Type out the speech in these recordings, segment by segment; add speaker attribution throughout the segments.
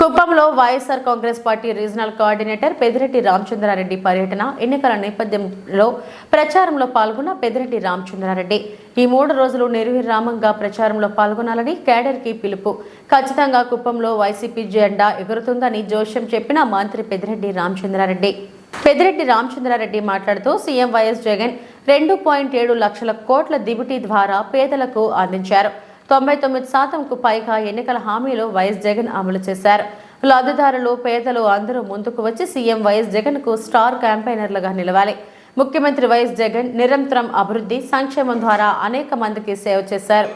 Speaker 1: కుప్పంలో YSR Congress party regional coordinator Peddireddy Ramachandra Reddy పర్యటన ఎన్నికల నేపథ్యంలో ప్రచారంలో పాల్గొన్న పెదిరెడ్డి రామచంద్రారెడ్డి. ఈ మూడు రోజులు నిర్విరామంగా ప్రచారంలో పాల్గొనాలని కేడర్కి పిలుపు. ఖచ్చితంగా కుప్పంలో వైసీపీ జెండా ఎగురుతుందని జోష్యం చెప్పిన మంత్రి పెదిరెడ్డి రామచంద్రారెడ్డి. పెదిరెడ్డి రామచంద్రారెడ్డి మాట్లాడుతూ సీఎం వైఎస్ జగన్ రెండు పాయింట్ ఏడు లక్షల కోట్ల దిబిటీ ద్వారా పేదలకు అందించారు. తొంభై తొమ్మిది శాతంకు పైగా ఎన్నికల హామీలు వైఎస్ జగన్ అమలు చేశారు. లబ్ధిదారులు పేదలు అందరూ ముందుకు వచ్చి సీఎం వైఎస్ జగన్కు స్టార్ క్యాంపెయినర్లుగా నిలవాలి. ముఖ్యమంత్రి వైఎస్ జగన్ నిరంతరం అభివృద్ధి సంక్షేమం ద్వారా అనేక మందికి సేవ చేశారు.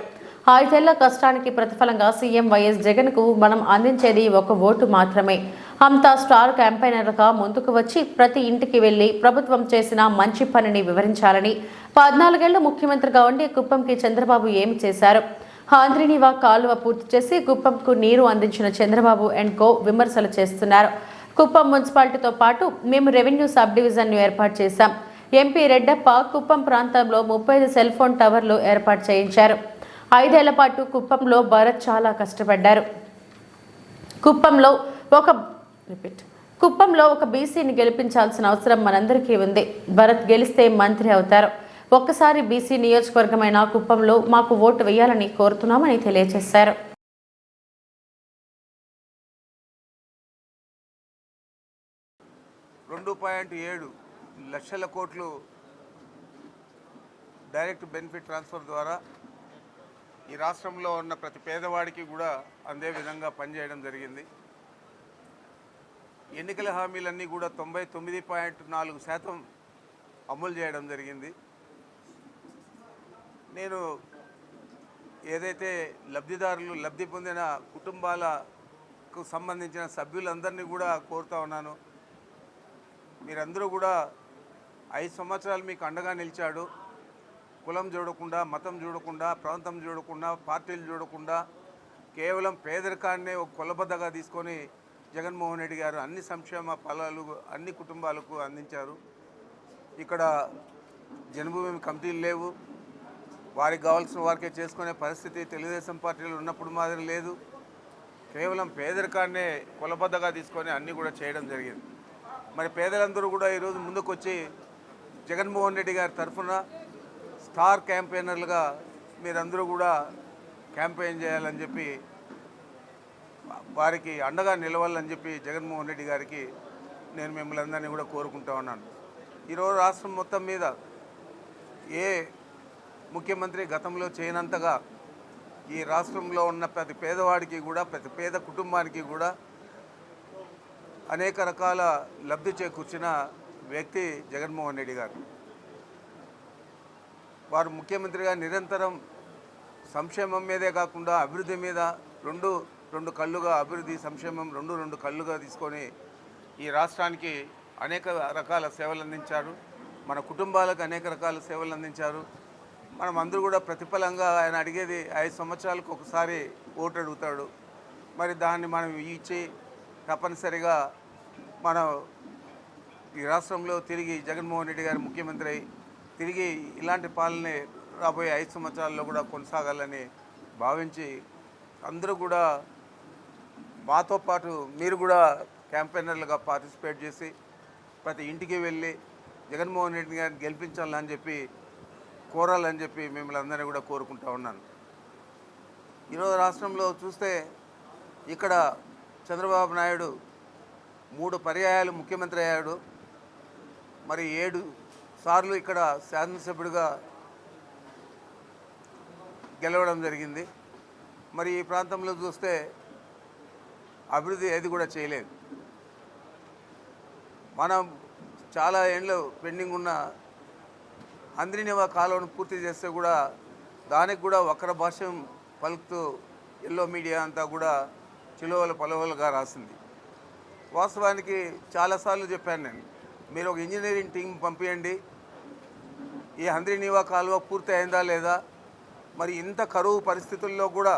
Speaker 1: ఐదేళ్ళ కష్టానికి ప్రతిఫలంగా సీఎం వైఎస్ జగన్కు మనం అందించేది ఒక ఓటు మాత్రమే. అంతా స్టార్ క్యాంపెయినర్గా ముందుకు వచ్చి ప్రతి ఇంటికి వెళ్ళి ప్రభుత్వం చేసిన మంచి పనిని వివరించాలని. పద్నాలుగేళ్ళు ముఖ్యమంత్రిగా ఉండి కుప్పంకి చంద్రబాబు ఏమి చేశారు? హాంద్రినివా కాలువ పూర్తి చేసి కుప్పంకు నీరు అందించిన చంద్రబాబు అండ్ కో విమర్శలు చేస్తున్నారు. కుప్పం మున్సిపాలిటీతో పాటు మేము రెవెన్యూ సబ్ డివిజన్ను ఏర్పాటు చేశాం. ఎంపీ రెడ్డప్ప కుప్పం ప్రాంతంలో ముప్పై ఐదు సెల్ ఫోన్ టవర్లు ఏర్పాటు చేయించారు. ఐదేళ్ళ పాటు కుప్పంలో భరత్ చాలా కష్టపడ్డారు. కుప్పంలో ఒక రిపీట్. కుప్పంలో ఒక బీసీని గెలిపించాల్సిన అవసరం మనందరికీ ఉంది. భరత్ గెలిస్తే మంత్రి అవుతారు. ఒక్కసారి బీసీ నియోజకవర్గమైన కుప్పంలో మాకు ఓటు వేయాలని కోరుతున్నామని తెలియజేశారు.
Speaker 2: రెండు పాయింట్ ఏడు లక్షల కోట్లు డైరెక్ట్ బెనిఫిట్ ట్రాన్స్ఫర్ ద్వారా ఈ రాష్ట్రంలో ఉన్న ప్రతి పేదవాడికి కూడా అందే విధంగా పనిచేయడం జరిగింది. ఎన్నికల హామీలన్నీ కూడా తొంభై తొమ్మిది పాయింట్ నాలుగు శాతం అమలు చేయడం జరిగింది. నేను ఏదైతే లబ్ధిదారులు లబ్ధి పొందిన కుటుంబాలకు సంబంధించిన సభ్యులందరినీ కూడా కోరుతా ఉన్నాను. మీరందరూ కూడా ఐదు సంవత్సరాలు మీకు అండగా నిలిచాడు. కులం చూడకుండా మతం చూడకుండా ప్రాంతం చూడకుండా పార్టీలు చూడకుండా కేవలం పేదరికాన్నే ఒక కొలబద్దగా తీసుకొని జగన్మోహన్ రెడ్డి గారు అన్ని సంక్షేమ ఫలాలు అన్ని కుటుంబాలకు అందించారు. ఇక్కడ జన్మభూమి కమిటీలు లేవు. వారికి కావాల్సిన వారికే చేసుకునే పరిస్థితి తెలుగుదేశం పార్టీలో ఉన్నప్పుడు మాదిరి లేదు. కేవలం పేదరికాన్నే కొలబద్దగా తీసుకొని అన్నీ కూడా చేయడం జరిగింది. మరి పేదలందరూ కూడా ఈరోజు ముందుకొచ్చి జగన్మోహన్ రెడ్డి గారి తరఫున స్టార్ క్యాంపెయినర్లుగా మీరందరూ కూడా క్యాంపెయిన్ చేయాలని చెప్పి వారికి అండగా నిలవాలని చెప్పి జగన్మోహన్ రెడ్డి గారికి నేను మిమ్మల్ని అందరినీ కూడా కోరుకుంటా ఉన్నాను. ఈరోజు రాష్ట్రం మొత్తం మీద ఏ ముఖ్యమంత్రి గతంలో చేయనంతగా ఈ రాష్ట్రంలో ఉన్న ప్రతి పేదవాడికి కూడా ప్రతి పేద కుటుంబానికి కూడా అనేక రకాల లబ్ధి చేకూర్చిన వ్యక్తి జగన్మోహన్ రెడ్డి గారు. వారు ముఖ్యమంత్రిగా నిరంతరం సంక్షేమం మీదే కాకుండా అభివృద్ధి మీద రెండు రెండు కళ్ళుగా అభివృద్ధి సంక్షేమం రెండు రెండు కళ్ళుగా తీసుకొని ఈ రాష్ట్రానికి అనేక రకాల సేవలు అందించారు. మన కుటుంబాలకు అనేక రకాల సేవలు అందించారు. మనం అందరూ కూడా ప్రతిఫలంగా ఆయన అడిగేది ఐదు సంవత్సరాలకు ఒకసారి ఓటు అడుగుతాడు. మరి దాన్ని మనం ఇచ్చి తప్పనిసరిగా మనం ఈ రాష్ట్రంలో తిరిగి జగన్మోహన్ రెడ్డి గారు ముఖ్యమంత్రి అయి తిరిగి ఇలాంటి పాలనే రాబోయే ఐదు సంవత్సరాల్లో కూడా కొనసాగాలని భావించి అందరూ కూడా మాతో పాటు మీరు కూడా క్యాంపెయినర్లుగా పార్టిసిపేట్ చేసి ప్రతి ఇంటికి వెళ్ళి జగన్మోహన్ రెడ్డి గారిని గెలిపించాలని చెప్పి కోరాలని చెప్పి మిమ్మల్ని అందరినీ కూడా కోరుకుంటా ఉన్నాను. ఈరోజు రాష్ట్రంలో చూస్తే ఇక్కడ చంద్రబాబు నాయుడు మూడు పర్యాయాలు ముఖ్యమంత్రి అయ్యాడు. మరి ఏడు సార్లు ఇక్కడ శాసనసభ్యుడిగా గెలవడం జరిగింది. మరి ఈ ప్రాంతంలో చూస్తే అభివృద్ధి ఏది కూడా చేయలేదు. మనం చాలా ఏండ్లు పెండింగ్ ఉన్న అంద్రినివా కాలువను పూర్తి చేస్తే కూడా దానికి కూడా వక్ర భాష్యం పలుకుతూ ఎల్లో మీడియా అంతా కూడా చిలువలు పలువలుగా రాసింది. వాస్తవానికి చాలాసార్లు చెప్పాను నేను మీరు ఒక ఇంజనీరింగ్ టీం పంపించండి ఈ హంద్రినీవా కాలువ పూర్తి అయిందా లేదా మరి ఇంత కరువు పరిస్థితుల్లో కూడా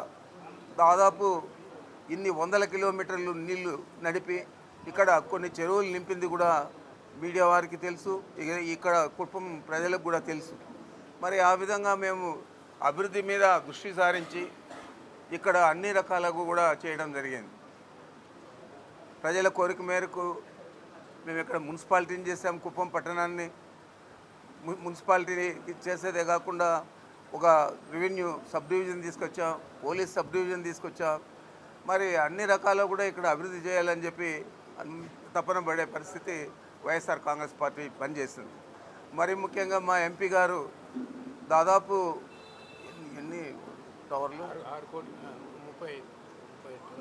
Speaker 2: దాదాపు ఇన్ని వందల కిలోమీటర్లు నీళ్ళు నడిపి ఇక్కడ కొన్ని చెరువులు నింపింది కూడా మీడియా వారికి తెలుసు ఇక్కడ కుటుంబం ప్రజలకు కూడా తెలుసు. మరి ఆ విధంగా మేము అభివృద్ధి మీద దృష్టి సారించి ఇక్కడ అన్ని రకాలకు కూడా చేయడం జరిగింది. ప్రజల కోరిక మేరకు మేము ఇక్కడ మున్సిపాలిటీని చేసాం కుప్పం పట్టణాన్ని మున్సిపాలిటీని చేసేదే కాకుండా ఒక రెవెన్యూ సబ్ డివిజన్ తీసుకొచ్చాం పోలీస్ సబ్ డివిజన్ తీసుకొచ్చాం. మరి అన్ని రకాల కూడా ఇక్కడ అభివృద్ధి చేయాలని చెప్పి తపన పడే పరిస్థితి వైఎస్ఆర్ కాంగ్రెస్ పార్టీ పనిచేస్తుంది. మరి ముఖ్యంగా మా ఎంపీ గారు దాదాపు ఎన్ని- టవర్లు?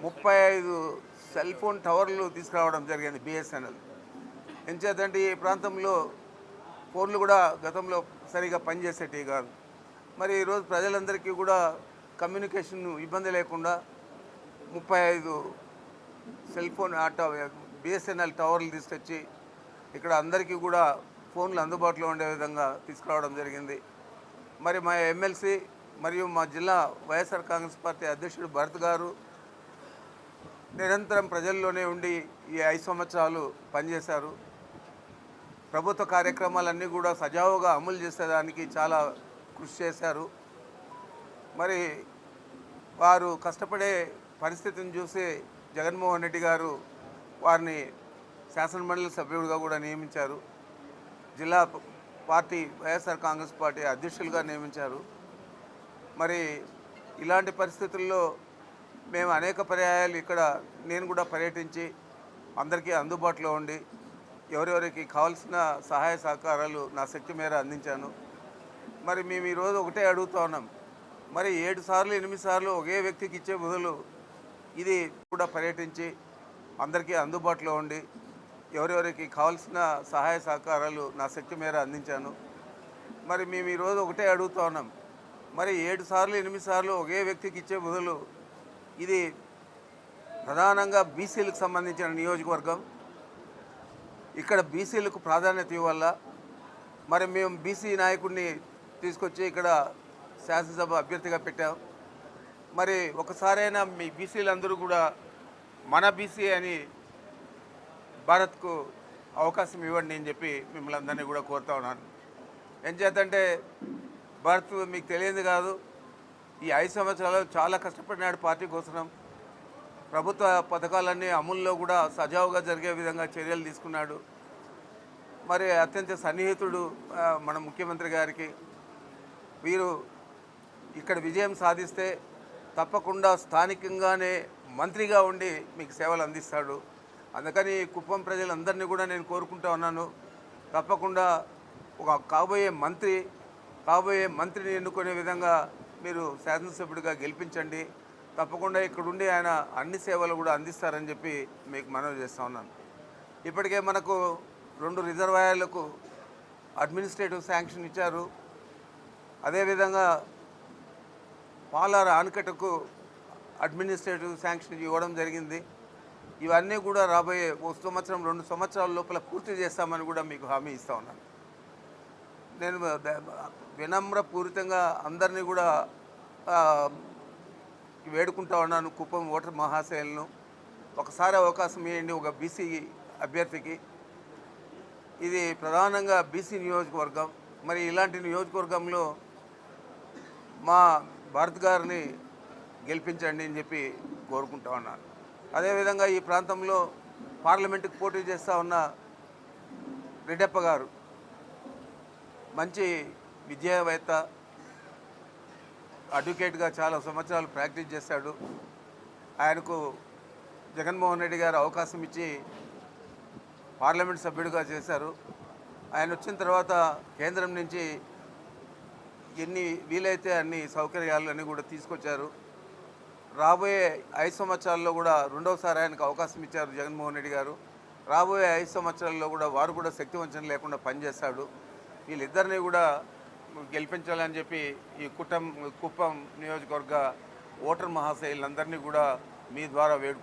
Speaker 3: ముప్పై ఐదు
Speaker 2: సెల్ ఫోన్ టవర్లు తీసుకురావడం జరిగింది బిఎస్ఎన్ఎల్. ఎంచేతంటే ఈ ప్రాంతంలో ఫోన్లు కూడా గతంలో సరిగా పనిచేసేటివి కాదు. మరి ఈరోజు ప్రజలందరికీ కూడా కమ్యూనికేషన్ ఇబ్బంది లేకుండా ముప్పై ఐదు సెల్ ఫోన్ బిఎస్ఎన్ఎల్ టవర్లు తీసుకొచ్చి ఇక్కడ అందరికీ కూడా ఫోన్లు అందుబాటులో ఉండే విధంగా తీసుకురావడం జరిగింది. మరి మా ఎమ్మెల్సీ మరియు మా జిల్లా వైఎస్ఆర్ కాంగ్రెస్ పార్టీ అధ్యక్షుడు భరత్ గారు నిరంతరం ప్రజల్లోనే ఉండి ఈ ఐదు సంవత్సరాలు పనిచేశారు. ప్రభుత్వ కార్యక్రమాలన్నీ కూడా సజావుగా అమలు చేసేదానికి చాలా కృషి చేశారు. మరి వారు కష్టపడే పరిస్థితిని చూసి జగన్మోహన్ రెడ్డి గారు వారిని శాసనమండలి సభ్యుడిగా కూడా నియమించారు. జిల్లా పార్టీ వైఎస్ఆర్ కాంగ్రెస్ పార్టీ అధ్యక్షులుగా నియమించారు. మరి ఇలాంటి పరిస్థితుల్లో మేము అనేక పర్యాయాలు ఇక్కడ నేను కూడా పర్యటించి అందరికీ అందుబాటులో ఉండి ఎవరెవరికి కావాల్సిన సహాయ సహకారాలు నా శక్తి మేర అందించాను. మరి మేము ఈరోజు ఒకటే అడుగుతూ ఉన్నాం. మరి ఏడు సార్లు ఎనిమిది సార్లు ఒకే వ్యక్తికి ఇచ్చే బదులు ఇది కూడా పర్యటించి అందరికీ అందుబాటులో ఉండి ఎవరెవరికి కావాల్సిన సహాయ సహకారాలు నా శక్తి మేర అందించాను. మరి మేము ఈరోజు ఒకటే అడుగుతా ఉన్నాం. మరి ఏడు సార్లు ఎనిమిది సార్లు ఒకే వ్యక్తికి ఇచ్చే బదులు ఇది ప్రధానంగా బీసీలకు సంబంధించిన నియోజకవర్గం. ఇక్కడ బీసీలకు ప్రాధాన్యత ఇవ్వాల? మరి మేము బీసీ నాయకుడిని తీసుకొచ్చి ఇక్కడ శాసనసభ అభ్యర్థిగా పెట్టాం. మరి ఒకసారైనా మీ బీసీలందరూ కూడా మన బీసీ అని భారత్కు అవకాశం ఇవ్వండి అని చెప్పి మిమ్మల్ని అందరినీ కూడా కోరుతా ఉన్నాను. ఏం చేద్దంటే భారత్ మీకు తెలియదు కాదు. ఈ ఐదు సంవత్సరాలు చాలా కష్టపడినాడు పార్టీ కోసం. ప్రభుత్వ పథకాలన్నీ అమల్లో కూడా సజావుగా జరిగే విధంగా చర్యలు తీసుకున్నాడు. మరి అత్యంత సన్నిహితుడు మన ముఖ్యమంత్రి గారికి. వీరు ఇక్కడ విజయం సాధిస్తే తప్పకుండా స్థానికంగానే మంత్రిగా ఉండి మీకు సేవలు అందిస్తాడు. అందుకని కుప్పం ప్రజలందరినీ కూడా నేను కోరుకుంటా ఉన్నాను. తప్పకుండా ఒక కాబోయే మంత్రి కాబోయే మంత్రిని ఎన్నుకునే విధంగా మీరు శాసనసభ్యుడిగా గెలిపించండి. తప్పకుండా ఇక్కడుండి ఆయన అన్ని సేవలు కూడా అందిస్తారని చెప్పి మీకు మనవి చేస్తూ ఉన్నాను. ఇప్పటికే మనకు రెండు రిజర్వాయర్లకు అడ్మినిస్ట్రేటివ్ శాంక్షన్ ఇచ్చారు. అదేవిధంగా పాలార ఆనకట్టకు అడ్మినిస్ట్రేటివ్ శాంక్షన్ ఇవ్వడం జరిగింది. ఇవన్నీ కూడా రాబోయే ఒక సంవత్సరం రెండు సంవత్సరాల లోపల పూర్తి చేస్తామని కూడా మీకు హామీ ఇస్తా ఉన్నాను నేను వినమ్రపూరితంగా అందరినీ కూడా వేడుకుంటా ఉన్నాను కుప్పం ఓటర్ మహాశయులను ఒకసారి అవకాశం ఇవ్వండి ఒక బీసీ అభ్యర్థికి. ఇది ప్రధానంగా బీసీ నియోజకవర్గం. మరి ఇలాంటి నియోజకవర్గంలో మా భారత్ గారిని గెలిపించండి అని చెప్పి కోరుకుంటా ఉన్నాను. అదేవిధంగా ఈ ప్రాంతంలో పార్లమెంటుకు పోటీ చేస్తూ ఉన్న రెడ్డప్ప గారు మంచి విద్యావేత్త అడ్వకేట్గా చాలా సంవత్సరాలు ప్రాక్టీస్ చేశాడు. ఆయనకు జగన్మోహన్ రెడ్డి గారు అవకాశం ఇచ్చి పార్లమెంట్ సభ్యుడిగా చేశారు. ఆయన వచ్చిన తర్వాత కేంద్రం నుంచి ఎన్ని వీలైతే అన్ని సౌకర్యాలు అన్నీ కూడా తీసుకొచ్చారు. రాబోయే ఐదు సంవత్సరాల్లో కూడా రెండవసారి ఆయనకు అవకాశం ఇచ్చారు జగన్మోహన్ రెడ్డి గారు. రాబోయే ఐదు సంవత్సరాల్లో కూడా వారు కూడా శక్తివంచన లేకుండా పనిచేస్తాడు వీళ్ళిద్దరిని కూడా గెలిపించాలని చెప్పి ఈ కుటం కుప్పం నియోజకవర్గ ఓటర్ మహాశైలందరినీ కూడా మీ ద్వారా వేడుకు